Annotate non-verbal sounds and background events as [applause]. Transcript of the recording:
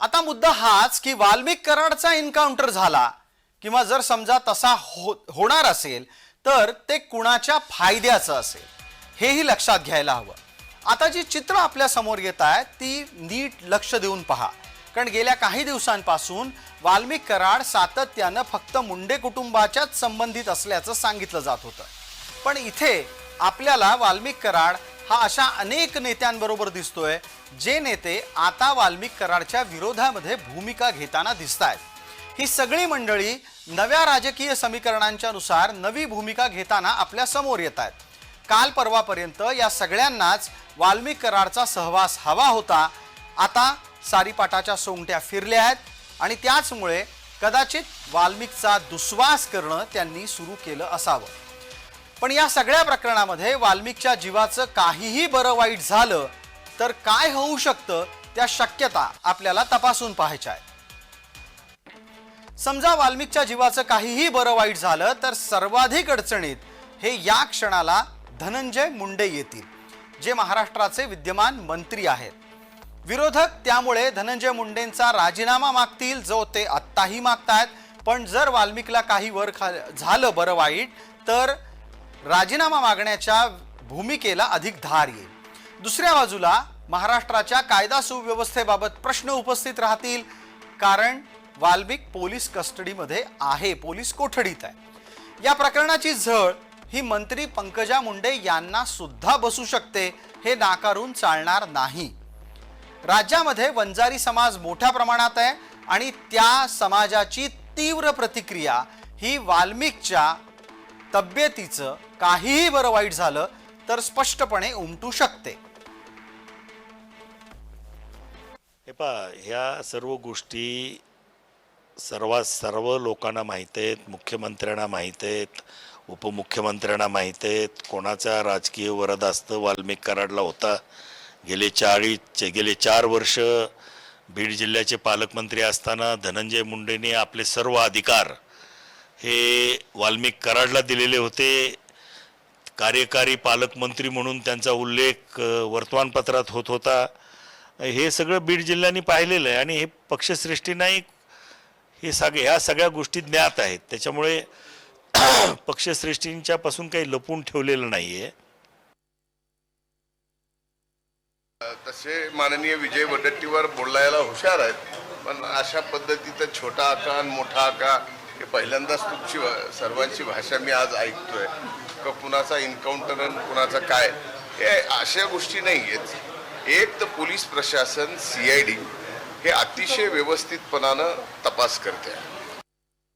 आता मुद्दा हाच की वाल्मिक कराडचा एन्काउंटर झाला किंवा जर समजा तसा हो होणार असेल तर ते कुणाच्या फायद्याचं असेल हेही लक्षात घ्यायला हवं. आता जी चित्र आपल्यासमोर येत आहेत ती नीट लक्ष देऊन पहा. कारण गेल्या काही दिवसांपासून वाल्मिक कराड सातत्यानं फक्त मुंडे कुटुंबाच्याच संबंधित असल्याचं सांगितलं जात होतं. पण इथे आपल्याला वाल्मिक कराड हा अशा अनेक नेत्यांबरोबर दिसतोय जे नेते आता वाल्मिक कराडच्या विरोधामध्ये भूमिका घेताना दिसत आहेत ही सगळी मंडळी नव्या राजकीय समीकरणांच्या नुसार नवी भूमिका घेताना आपल्यासमोर येत आहेत काल परवापर्यंत या सगळ्यांनाच वाल्मिक कराडचा सहवास हवा होता. आता सारीपाटाच्या सोंगट्या फिरल्या आहेत आणि त्याचमुळे कदाचित वाल्मिकचा दुस्वास करणं त्यांनी सुरू केलं असावं. पण या सगळ्या प्रकरणामध्ये वाल्मिकच्या जीवाचं काहीही बरं वाईट झालं तर काय होऊ शकतं त्या शक्यता आपल्याला तपासून पाहायच्या आहेत. समजा वाल्मिकच्या जीवाचं काहीही बरं वाईट झालं तर सर्वाधिक अडचणीत हे या क्षणाला धनंजय मुंडे येतील जे महाराष्ट्राचे विद्यमान मंत्री आहेत. विरोधक त्यामुळे धनंजय मुंडेंचा राजीनामा मागतील जो ते आत्ताही मागतायत. पण जर वाल्मिकला काही वर खा झालं बरं वाईट तर राजीनामा मागण्याच्या भूमिकेला अधिक धार येईल. दुसऱ्या बाजूला महाराष्ट्राच्या कायदा सुव्यवस्थेबाबत प्रश्न उपस्थित राहतील कारण वाल्मिक पोलीस कस्टडीमध्ये आहे पोलीस कोठडीत आहे. या प्रकरणाची झळ ही मंत्री पंकजा मुंडे यांना सुद्धा बसू शकते हे नाकारून चालणार नाही. राज्यामध्ये वंजारी समाज मोठ्या प्रमाणात आहे आणि त्या समाजाची तीव्र प्रतिक्रिया ही वाल्मिकच्या तब्येतीचं काहीही बरं वाईट झालं तर स्पष्टपणे उमटू शकते. हे पहा ह्या सर्व गोष्टी सर्वात सर्व लोकांना माहीत आहेत मुख्यमंत्र्यांना माहीत आहेत उपमुख्यमंत्र्यांना माहीत आहेत. कोणाचा राजकीय वरदास्त वाल्मिक कराडला होता. गेले चाळीस गेले चार वर्ष बीड जिल्ह्याचे पालकमंत्री असताना धनंजय मुंडेने आपले सर्व अधिकार हे वाल्मिक कराडला दिलेले होते. कार्यकारी पालकमंत्री म्हणून त्यांचा उल्लेख वर्तमानपत्रात होत होता. हे सगळं बीड जिल्ह्याने पाहिलेलं आहे आणि हे पक्षश्रेष्ठी नाही हे सगळे ह्या सगळ्या गोष्टी ज्ञात आहेत. त्याच्यामुळे [clears throat] पक्षश्रेष्ठींच्या पासून काही लपून ठेवलेलं नाही आहे तसे माननीय विजय वडट्टीवर बोलायला हुशार आहेत पण अशा पद्धतीचं छोटा आका आणि मोठा आका हे पहिल्यांदाच तुमची सर्वांची भाषा मी आज ऐकतोय. का कुणाचा इन्काउंटर आणि कुणाचा काय? हे अशा गोष्टी नाही आहेत एक तर पोलीस प्रशासन सी आय डी हे अतिशय व्यवस्थितपणानं तपास करते. आहे